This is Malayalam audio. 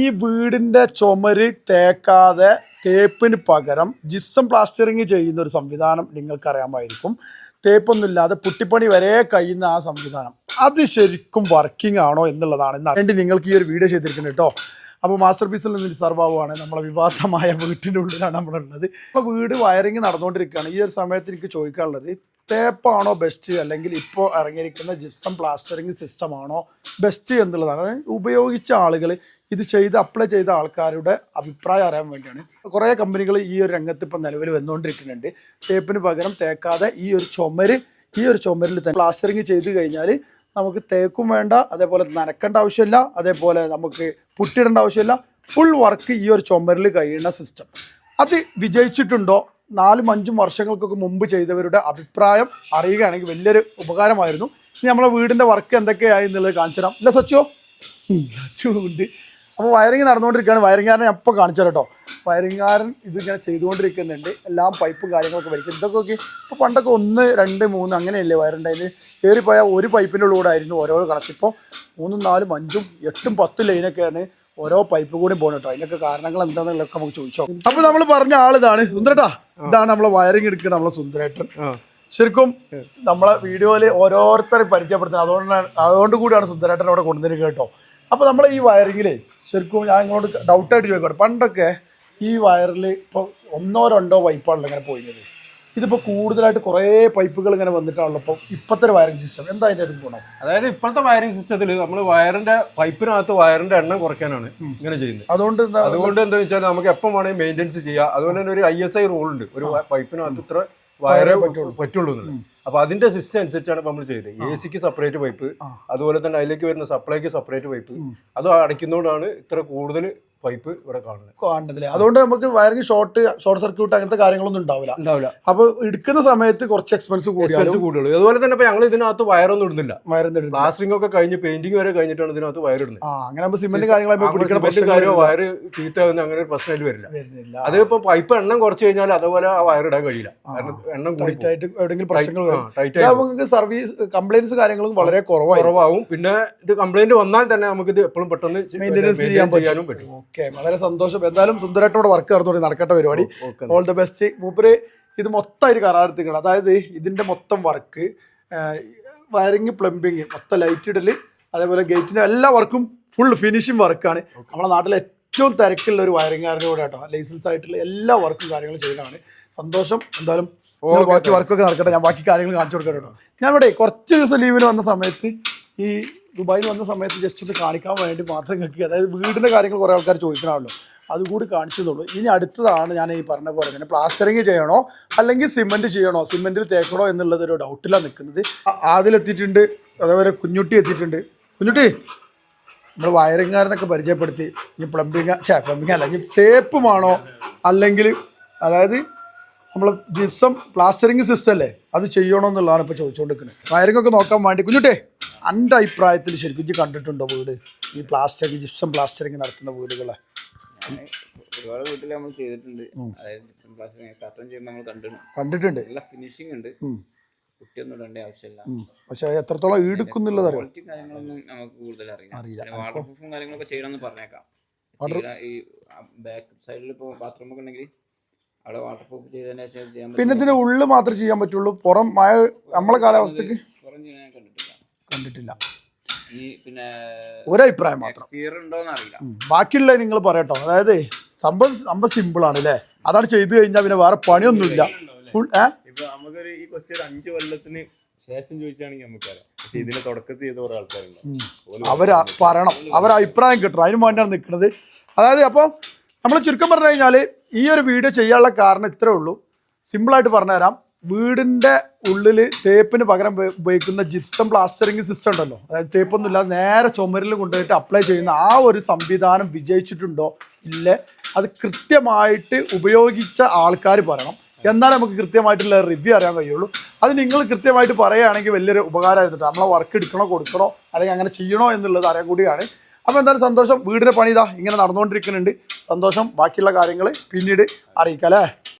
ഈ വീടിന്റെ ചുമര് തേക്കാതെ തേപ്പിന് പകരം ജിപ്സം പ്ലാസ്റ്ററിങ് ചെയ്യുന്ന ഒരു സംവിധാനം നിങ്ങൾക്കറിയാമായിരിക്കും. തേപ്പൊന്നുമില്ലാതെ പുട്ടിപ്പണി വരെ കഴിയുന്ന ആ സംവിധാനം. അത് ശരിക്കും വർക്കിംഗ് ആണോ എന്നുള്ളതാണ്. ഇന്ന് വേണ്ടി നിങ്ങൾക്ക് ഈ ഒരു വീഡിയോ ചെയ്തിരിക്കുന്നത് കേട്ടോ. അപ്പോൾ മാസ്റ്റർ പീസിൽ നിന്ന് സർവാവുകയാണ് നമ്മളെ വിവാദമായ വീട്ടിന്റെ ഉള്ളിലാണ് നമ്മളുള്ളത്. അപ്പോൾ വീട് വയറിങ് നടന്നുകൊണ്ടിരിക്കുകയാണ്. ഈ ഒരു സമയത്ത് എനിക്ക് ചോദിക്കാനുള്ളത് തേപ്പാണോ ബെസ്റ്റ് അല്ലെങ്കിൽ ഇപ്പോൾ ഇറങ്ങിയിരിക്കുന്ന ജിപ്സം പ്ലാസ്റ്ററിങ് സിസ്റ്റമാണോ ബെസ്റ്റ് എന്നുള്ളതാണ്. ഉപയോഗിച്ച ആളുകൾ ഇത് ചെയ്ത് അപ്ലൈ ചെയ്ത ആൾക്കാരുടെ അഭിപ്രായം അറിയാൻ വേണ്ടിയാണ്. കുറേ കമ്പനികൾ ഈ ഒരു രംഗത്ത് ഇപ്പം നിലവിൽ വന്നുകൊണ്ടിരിക്കുന്നുണ്ട് തേപ്പിന് പകരം തേക്കാതെ ഈ ഒരു ചുമര് ഈ ഒരു ചുമരിൽ തന്നെ പ്ലാസ്റ്ററിങ് ചെയ്ത് കഴിഞ്ഞാൽ നമുക്ക് തേക്കും വേണ്ട അതേപോലെ നനക്കേണ്ട ആവശ്യമില്ല അതേപോലെ നമുക്ക് പുട്ടിടേണ്ട ആവശ്യമില്ല. ഫുൾ വർക്ക് ഈ ഒരു ചുമരിൽ കഴിയുന്ന സിസ്റ്റം അത് വിജയിച്ചിട്ടുണ്ടോ? നാലും അഞ്ചും വർഷങ്ങൾക്കൊക്കെ മുമ്പ് ചെയ്തവരുടെ അഭിപ്രായം അറിയുകയാണെങ്കിൽ വലിയൊരു ഉപകാരമായിരുന്നു. ഇനി നമ്മളെ വീടിന്റെ വർക്ക് എന്തൊക്കെയായി എന്നുള്ളത് കാണിച്ചു തരാം. ഇല്ല സച്ചോ സച്ചു ഉണ്ട് അപ്പോൾ വയറിങ് നടന്നുകൊണ്ടിരിക്കുകയാണ്. വയറിങ്ങാരനെ അപ്പോൾ കാണിച്ചു കേട്ടോ. വയറിങ്ങാരൻ ഇതിങ്ങനെ ചെയ്തുകൊണ്ടിരിക്കുന്നുണ്ട്. എല്ലാം പൈപ്പും കാര്യങ്ങളൊക്കെ വരയ്ക്കും ഇതൊക്കെ നോക്കി ഇപ്പോൾ പണ്ടൊക്കെ ഒന്ന് രണ്ട് മൂന്ന് അങ്ങനെയല്ലേ വയറുണ്ടായത് കയറിപ്പോയാൽ ഒരു പൈപ്പിന്റെ ഉള്ളിലൂടെ ആയിരുന്നു ഓരോ കണക്ഷൻ. ഇപ്പോൾ മൂന്നും നാലും അഞ്ചും എട്ടും പത്തും ലൈനൊക്കെയാണ് ഓരോ പൈപ്പ് കൂടി പോകുന്നത് കേട്ടോ. അതിനൊക്കെ കാരണങ്ങൾ എന്താണെന്നുള്ളതൊക്കെ നമുക്ക് ചോദിച്ചോ അപ്പോൾ നമ്മൾ പറഞ്ഞ ആളിതാണ് സുന്ദരട്ടാ ഇതാണ് നമ്മളെ വയറിംഗ് എടുക്കുന്ന നമ്മളെ സുന്ദരേട്ടൻ. ശരിക്കും നമ്മളെ വീഡിയോയിൽ ഓരോരുത്തരെ പരിചയപ്പെടുത്തുന്നത്. അതുകൊണ്ടാണ് അതുകൊണ്ട് കൂടിയാണ് സുന്ദരേട്ടൻ അവിടെ കൊണ്ടുവന്നിരിക്കുക കേട്ടോ. അപ്പോൾ നമ്മൾ ഈ വയറിങ്ങിലേ ശരിക്കും ഞാൻ ഇങ്ങോട്ട് ഡൗട്ടായിട്ട് ചോദിക്കട്ടെ. പണ്ടൊക്കെ ഈ വയറിൽ ഇപ്പോൾ ഒന്നോ രണ്ടോ പൈപ്പാണല്ലോ ഇങ്ങനെ പോയിരുന്നത് ഇതിപ്പോൾ കൂടുതലായിട്ട് കുറേ പൈപ്പുകൾ ഇങ്ങനെ വന്നിട്ടാണല്ലോ ഇപ്പോൾ ഇപ്പോഴത്തെ വയറിംഗ് സിസ്റ്റം എന്താ അതിന്റെ ഒരു ഗുണം? അതായത് ഇപ്പോഴത്തെ വയറിംഗ് സിസ്റ്റത്തിൽ നമ്മൾ വയറിന്റെ പൈപ്പിനകത്ത് വയറിന്റെ എണ്ണം കുറയ്ക്കാനാണ് ഇങ്ങനെ ചെയ്യുന്നത്. അതുകൊണ്ട് എന്താ അതുകൊണ്ട് എന്താ വെച്ചാൽ നമുക്ക് എപ്പം വേണമെങ്കിൽ മെയിന്റെനൻസ് ചെയ്യാം. അതുപോലെ തന്നെ ഒരു ഐ എസ് ഐ റൂൾ ഉണ്ട്. ഒരു പൈപ്പിനകത്ത് ഇത്ര വയറേ പറ്റുള്ളൂ. പറ്റുള്ളൂ അപ്പൊ അതിന്റെ സിസ്റ്റം അനുസരിച്ചാണ് നമ്മൾ ചെയ്തത്. എ സിക്ക് സെപ്പറേറ്റ് പൈപ്പ് അതുപോലെ തന്നെ അതിലേക്ക് വരുന്ന സപ്ലൈക്ക് സെപ്പറേറ്റ് പൈപ്പ് അത് അടയ്ക്കുന്നതുകൊണ്ടാണ് ഇത്ര കൂടുതൽ പൈപ്പ് ഇവിടെ കാണുന്നത്. കാണുന്നതില്ലേ അതുകൊണ്ട് നമുക്ക് വയറിംഗ് ഷോർട്ട് ഷോർട്ട് സർക്യൂട്ട് അങ്ങനത്തെ കാര്യങ്ങളൊന്നും ഉണ്ടാവില്ല. ഉണ്ടാവില്ല. അപ്പോൾ എടുക്കുന്ന സമയത്ത് കുറച്ച് എക്സ്പെൻസ് എക്സ്പെൻസ് കൂടുതലുള്ളൂ അതുപോലെ തന്നെ ഇപ്പൊ ഞങ്ങൾ ഇതിനകത്ത് വയറൊന്നും ഇടുന്നില്ല. വയറൊന്നും പ്ലാസ്റ്ററിംഗ് ഒക്കെ കഴിഞ്ഞ് പെയിന്റിംഗ് വരെ കഴിഞ്ഞിട്ടാണ് ഇതിനകത്ത് വയർ ഇടുന്നത്. ആ അങ്ങനെ സിമെന്റ് കാര്യങ്ങളോ വയറ് ചീത്തയാകുന്ന അങ്ങനെ ഒരു പ്രശ്നം വരില്ല. അതിപ്പോ പൈപ്പ് എണ്ണം കുറച്ച് കഴിഞ്ഞാൽ അതുപോലെ ആ വയർ ഇടാൻ കഴിയില്ല. കാരണം എണ്ണം എവിടെയെങ്കിലും പ്രശ്നങ്ങൾ വരും. ടൈറ്റ് സർവീസ് കംപ്ലൈൻസ് കാര്യങ്ങളും വളരെ കുറവാണ് കുറവാകും. പിന്നെ ഇത് കംപ്ലൈന്റ് വന്നാൽ തന്നെ നമുക്ക് ഇത് എപ്പോഴും പെട്ടെന്ന് ചെയ്യാനും ചെയ്യാൻ പറ്റും. ഓക്കെ വളരെ സന്തോഷം. എന്തായാലും സുന്ദരായിട്ടോട് വർക്ക് നടന്നുകൊണ്ട് നടക്കട്ടെ പരിപാടി. ഓൾ ദ ബെസ്റ്റ് മൂപ്പര് ഇത് മൊത്തമായിട്ട് കരാറെത്തിക്കണം അതായത് ഇതിന്റെ മൊത്തം വർക്ക് വയറിങ് പ്ലംബിങ് മൊത്തം ലൈറ്റ് ഇടൽ അതേപോലെ ഗേറ്റിന്റെ എല്ലാ വർക്കും ഫുൾ ഫിനിഷിംഗ് വർക്കാണ് നമ്മുടെ നാട്ടിലെ ഏറ്റവും തിരക്കുള്ള ഒരു വയറിംഗുകാരന്റെ കൂടെ കേട്ടോ ലൈസൻസ് ആയിട്ടുള്ള എല്ലാ വർക്കും കാര്യങ്ങളും ചെയ്യുന്നതാണ് സന്തോഷം. എന്തായാലും ബാക്കി വർക്കൊക്കെ നടക്കട്ടെ. ഞാൻ ബാക്കി കാര്യങ്ങൾ കാണിച്ചു കൊടുക്കട്ടെ കേട്ടോ ഞാൻ ഇവിടെ കുറച്ച് ദിവസം ലീവിന് വന്ന സമയത്ത് ഈ ദുബായിൽ വന്ന സമയത്ത് ജസ്റ്റ് ഒന്ന് കാണിക്കാൻ വേണ്ടി മാത്രം നിങ്ങൾക്ക് അതായത് വീടിന്റെ കാര്യങ്ങൾ കുറേ ആൾക്കാർ ചോദിക്കണമല്ലോ. അതുകൂടി കാണിച്ചതുള്ളൂ ഇനി അടുത്തതാണ് ഞാൻ ഈ പറഞ്ഞ പോലെ തന്നെ പ്ലാസ്റ്ററിങ് ചെയ്യണോ അല്ലെങ്കിൽ സിമെന്റ് ചെയ്യണോ? സിമെന്റിൽ തേക്കണോ എന്നുള്ളത് ഒരു ഡൗട്ടിലാണ് നിൽക്കുന്നത്. ആതിലെത്തിയിട്ടുണ്ട് അതേപോലെ കുഞ്ഞുട്ടി എത്തിയിട്ടുണ്ട്. കുഞ്ഞുട്ടി നമ്മൾ വയറിങ്ങാരനൊക്കെ പരിചയപ്പെടുത്തി. ഇനി പ്ലംബിങ് ചേ പ്ലംബിങ് അല്ല. ഇനി തേപ്പുമാണോ അല്ലെങ്കിൽ അതായത് നമ്മൾ ജിപ്സം പ്ലാസ്റ്ററിങ് സിസ്റ്റം അല്ലേ? അത് ചെയ്യണോ എന്നുള്ളതാണ് ഇപ്പോൾ ചോദിച്ചുകൊണ്ടിരിക്കുന്നത് വയറിങ്ങൊക്കെ നോക്കാൻ വേണ്ടി. കുഞ്ഞുട്ടെ എന്റെ അഭിപ്രായത്തിൽ ശരിക്കും ഇജ്ജ് കണ്ടിട്ടുണ്ടോ വീട്? ഈ പ്ലാസ്റ്ററിങ് ജിപ്സം പ്ലാസ്റ്ററിങ് നടത്തുന്ന വീടുകളെ? ഒരുപാട് വീട്ടിൽ നമ്മൾ ചെയ്തിട്ടുണ്ട്. അതായത് കർട്ടൻ ചെയ്യുമ്പോൾ നമ്മൾ കണ്ടിട്ടുണ്ട്. കണ്ടിട്ടുണ്ട്. നല്ല ഫിനിഷിംഗ് ഉണ്ട്. ഉം. കുട്ടിയൊന്നും ഇടേണ്ട ആവശ്യമില്ല. പക്ഷെ എത്രത്തോളം ഈടുക്കുന്നുള്ളത് അറിയാം? ക്വാളിറ്റി കാര്യങ്ങളൊന്നും നമുക്ക് കൂടുതൽ അറിയില്ല. അറിയില്ല. വാട്ടർ പ്രൂഫും കാര്യങ്ങളൊക്കെ ചെയ്യണമെന്ന് പറഞ്ഞേക്കാം. ഈ ബാക്ക് സൈഡിൽ ഇപ്പോൾ ബാത്റൂം ഒക്കെ ഉണ്ടെങ്കിൽ അവിടെ വാട്ടർ പ്രൂഫ് ചെയ്തതിന് ശേഷം ചെയ്യാൻ പിന്നെ ഇതിന്റെ ഉള്ളിൽ മാത്രമേ ചെയ്യാൻ പറ്റുള്ളൂ. പുറം മഴ നമ്മളെ കാലാവസ്ഥക്ക്? പുറം കണ്ടിട്ടില്ല. ഈ പിന്നെ ഒരഭിപ്രായം മാത്രം. ബാക്കിയുള്ള ഉം. നിങ്ങൾ പറയട്ടോ. അതായത് സംഭവം സംഭവം സിമ്പിൾ ആണ് അല്ലേ? അതാണ് ചെയ്തു കഴിഞ്ഞാൽ പിന്നെ വേറെ പണിയൊന്നുമില്ല. ഫുൾ ഏ? ഇപ്പൊ നമുക്കൊരു ഈ ഒരു അഞ്ചു കൊല്ലത്തിന് ശേഷം ചോദിച്ചാണെങ്കിൽ നമുക്കറിയാം. പക്ഷെ ഇതിന്റെ തുടക്കത്തിൽ ചെയ്ത കുറെ ആൾക്കാരുണ്ടാവും അവർ പറയണം. അവർ അഭിപ്രായം കിട്ടണം. അതിന് വേണ്ടിയാണ് നിൽക്കുന്നത് അതായത് അപ്പോൾ നമ്മൾ ചുരുക്കം പറഞ്ഞു കഴിഞ്ഞാൽ ഈ ഒരു വീഡിയോ ചെയ്യാനുള്ള കാരണം ഇത്രേ ഉള്ളൂ. സിമ്പിളായിട്ട് പറഞ്ഞുതരാം. വീടിന്റെ ഉള്ളിൽ തേപ്പിന് പകരം ഉപ- ഉപയോഗിക്കുന്ന ജിപ്സം പ്ലാസ്റ്ററിങ് സിസ്റ്റം ഉണ്ടല്ലോ. അതായത് തേപ്പൊന്നും ഇല്ലാതെ നേരെ ചുമരിൽ കൊണ്ടുപോയിട്ട് അപ്ലൈ ചെയ്യുന്ന ആ ഒരു സംവിധാനം വിജയിച്ചിട്ടുണ്ടോ? ഇല്ല. അത് കൃത്യമായിട്ട് ഉപയോഗിച്ച ആൾക്കാർ പറയണം. എന്നാലേ നമുക്ക് കൃത്യമായിട്ടുള്ള റിവ്യൂ അറിയാൻ കഴിയുള്ളൂ. അത് നിങ്ങൾ കൃത്യമായിട്ട് പറയുകയാണെങ്കിൽ വലിയൊരു ഉപകാരമായിരുന്നു നമ്മളെ വർക്ക് എടുക്കണോ കൊടുക്കണോ അല്ലെങ്കിൽ അങ്ങനെ ചെയ്യണോ എന്നുള്ളത് അറിയാൻ കൂടിയാണ്. അപ്പോൾ എന്തായാലും സന്തോഷം. വീടിന്റെ പണി ഇതാ ഇങ്ങനെ നടന്നുകൊണ്ടിരിക്കുന്നുണ്ട്. സന്തോഷം. ബാക്കിയുള്ള കാര്യങ്ങൾ പിന്നീട് അറിയിക്കാം അല്ലേ?